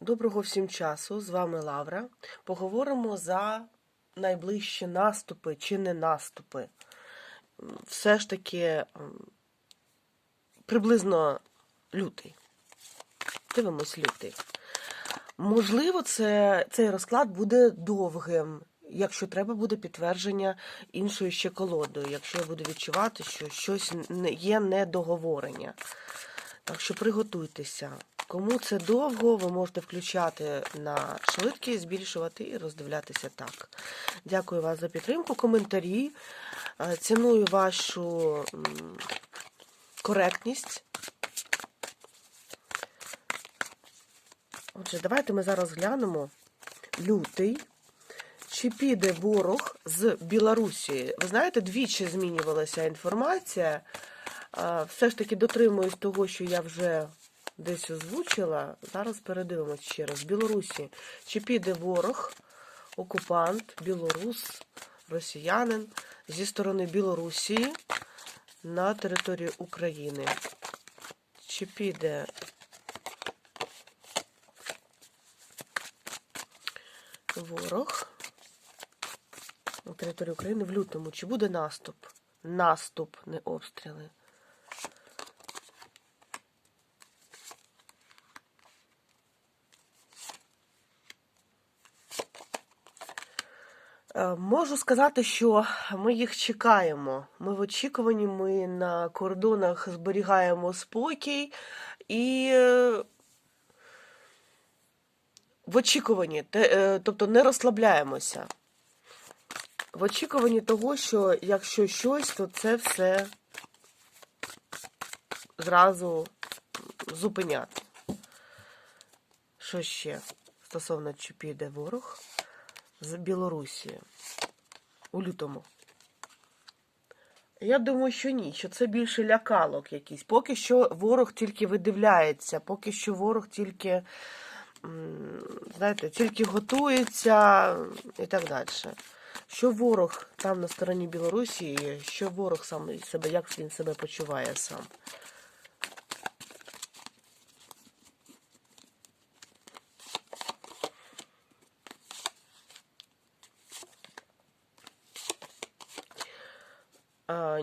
Доброго всім часу, з вами Лавра. Поговоримо за найближчі наступи чи не наступи. Все ж таки приблизно лютий. Дивимось лютий. Можливо, це, цей розклад буде довгим, якщо треба буде підтвердження іншою ще колодою, якщо я буду відчувати, що щось є недоговорення. Так що приготуйтеся. Кому це довго, ви можете включати на швидкість, збільшувати і роздивлятися так. Дякую вас за підтримку, коментарі. Е, Ціную вашу коректність. Отже, давайте ми зараз глянемо лютий. Чи піде ворог з Білорусі? Ви знаєте, двічі змінювалася інформація. Все ж таки дотримуюсь того, що я вже десь озвучила. Зараз передивимось ще раз. Білорусі. Чи піде ворог, окупант, білорус, росіянин зі сторони Білорусі на територію України? Чи піде ворог на територію України в лютому? Чи буде наступ? Наступ, не обстріли. Можу сказати, що ми їх чекаємо. Ми в очікуванні, ми на кордонах зберігаємо спокій і е, в очікуванні, е, тобто не розслабляємося. В очікуванні того, що якщо щось, то це все зразу зупиняти. Що ще стосовно чи піде ворог з Білорусі у лютому? Я думаю, що ні, що це більше лякалок якийсь. Поки що ворог тільки видивляється, поки що ворог тільки, знаєте, тільки готується і так далі. Що ворог там на стороні Білорусі, що ворог сам себе, як він себе почуває сам.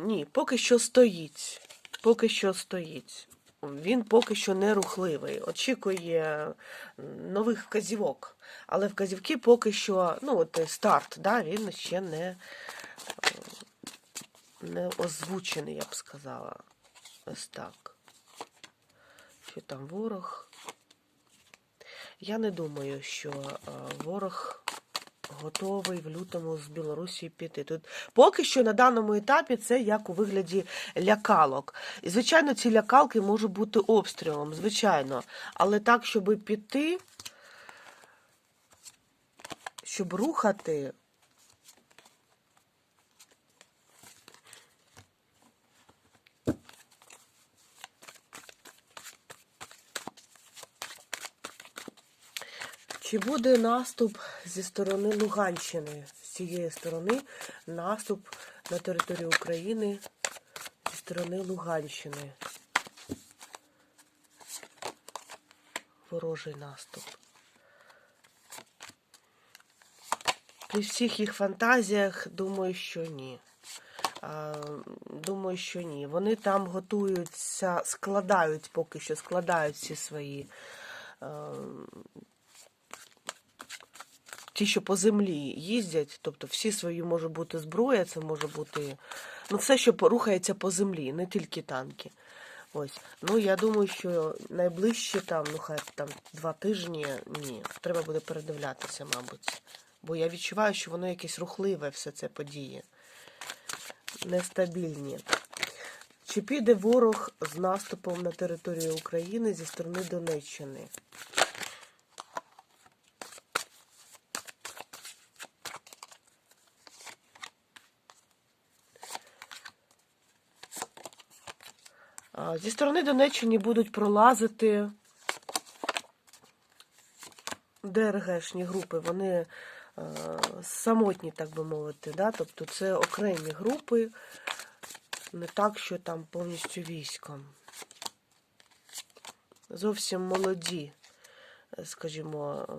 Ні, поки що стоїть. Поки що стоїть. Він поки що не рухливий. Очікує нових вказівок. Але вказівки поки що, ну, от е, старт, да, він ще не, е, не озвучений, я б сказала. Ось так. Що там ворог? Я не думаю, що е, ворог готовий в лютому з Білорусі піти. Тут поки що на даному етапі це як у вигляді лякалок. І, звичайно, ці лякалки можуть бути обстрілом, звичайно. Але так, щоб піти, щоб рухати. Чи буде наступ зі сторони Луганщини? З цієї сторони наступ на територію України зі сторони Луганщини. Ворожий наступ. При всіх їх фантазіях, думаю, що ні. Думаю, що ні. Вони там готуються, складають поки що, складають всі свої. Ті, що по землі їздять, тобто всі свої може бути зброя, це може бути ну, все, що рухається по землі, не тільки танки. Ось. Ну, я думаю, що найближче там, ну хай там два тижні, ні, треба буде передивлятися, мабуть. Бо я відчуваю, що воно якесь рухливе, все це події. Нестабільні. Чи піде ворог з наступом на територію України зі сторони Донеччини? Зі сторони Донеччини будуть пролазити ДРГшні групи. Вони е, самотні, так би мовити. Да? Тобто це окремі групи, не так, що там повністю військом. Зовсім молоді е, скажімо, е,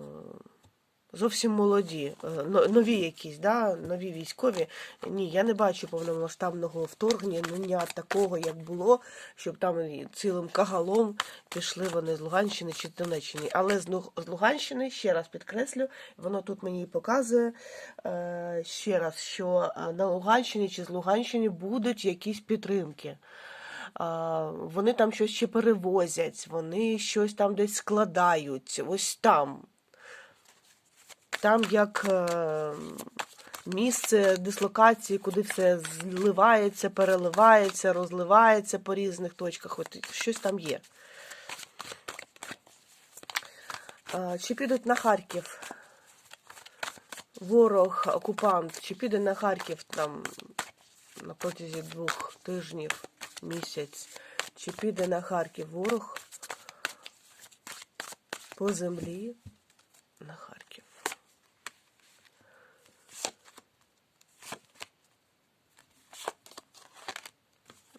зовсім молоді, е, нові якісь, да, нові військові. Ні, я не бачу повномасштабного вторгнення такого, як було, щоб там цілим кагалом пішли вони з Луганщини чи Донеччини. Але з Луганщини, ще раз підкреслю, воно тут мені показує е, ще раз, що е, на Луганщині чи з Луганщини будуть якісь підтримки. Вони там щось ще перевозять, вони щось там десь складають, ось там. Там як е, місце дислокації, куди все зливається, переливається, розливається по різних точках. От щось там є. Чи підуть на Харків? Ворог, окупант, чи піде на Харків там на протязі двох тижнів, місяць, чи піде на Харків ворог по землі на Харків?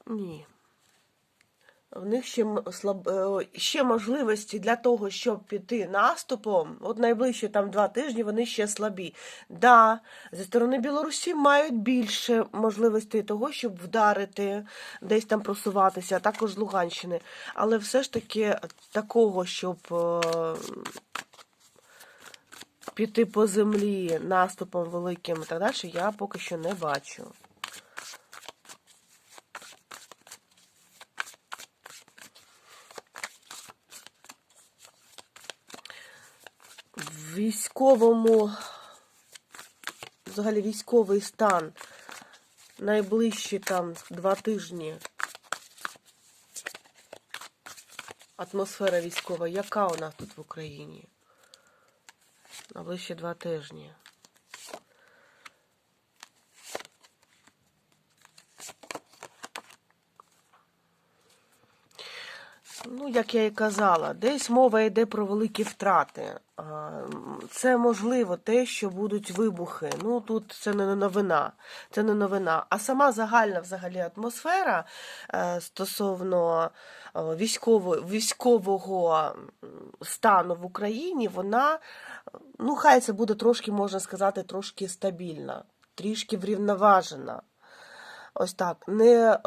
Ні. В них ще, слаб... е, ще можливості для того, щоб піти наступом. От найближчі там два тижні вони ще слабі. Да, зі сторони Білорусі мають більше можливостей того, щоб вдарити, десь там просуватися, а також з Луганщини. Але все ж таки такого, щоб е, піти по землі наступом великим і так далі, я поки що не бачу. в військовому, взагалі військовий стан найближчі там два тижні. Атмосфера військова, яка у нас тут в Україні? Найближчі два тижні. Як я і казала, десь мова йде про великі втрати. Це можливо те, що будуть вибухи. Ну тут це не новина. Це не новина. А сама загальна взагалі атмосфера е, стосовно е, військово, військового стану в Україні, вона, ну хай це буде трошки, можна сказати, трошки стабільна, трішки врівноважена. Ось так, не е,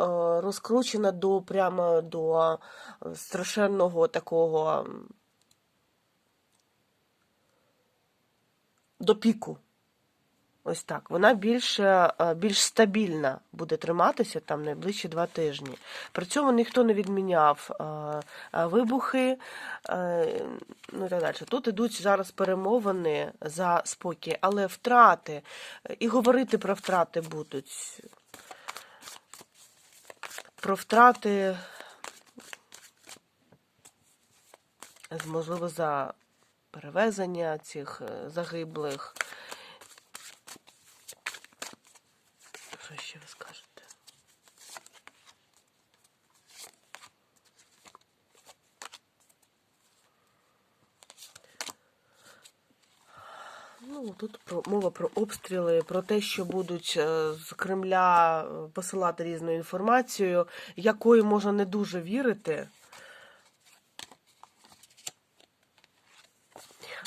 розкручена до прямо до е, страшенного такого до піку. Ось так. Вона більш, е, більш стабільна буде триматися там найближчі два тижні. При цьому ніхто не відміняв вибухи, ну і так далі. Тут ідуть зараз перемовини за спокій, але втрати, і говорити про втрати будуть про втрати, можливо, за перевезення цих е, загиблих. Що ще ви скажете? Ну, тут про мова про обстріли, про те, що будуть е, з Кремля е, посилати різну інформацію, якої можна не дуже вірити.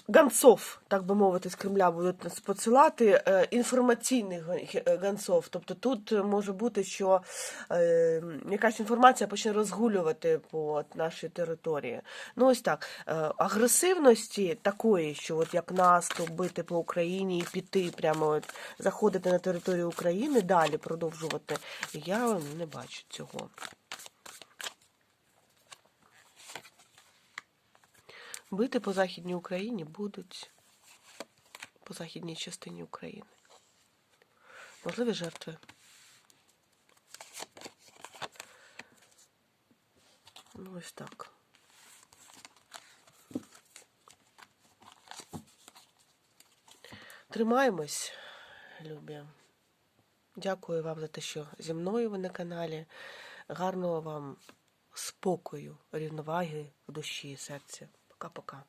Гонцов, так би мовити, з Кремля будуть нас посилати е, інформаційних е. Тобто тут може бути, що е, якась інформація почне розгулювати по нашій території. Ну ось так. Агресивності такої, що от як наступ бити по Україні і піти, прямо от, заходити на територію України, далі продовжувати, я не бачу цього. Бити по Західній Україні будуть по західній частині України. Можливі жертви. Ну, ось так. Тримаємось, любі. Дякую вам за те, що зі мною ви на каналі. Гарного вам спокою, рівноваги в душі і серці. Пока-пока.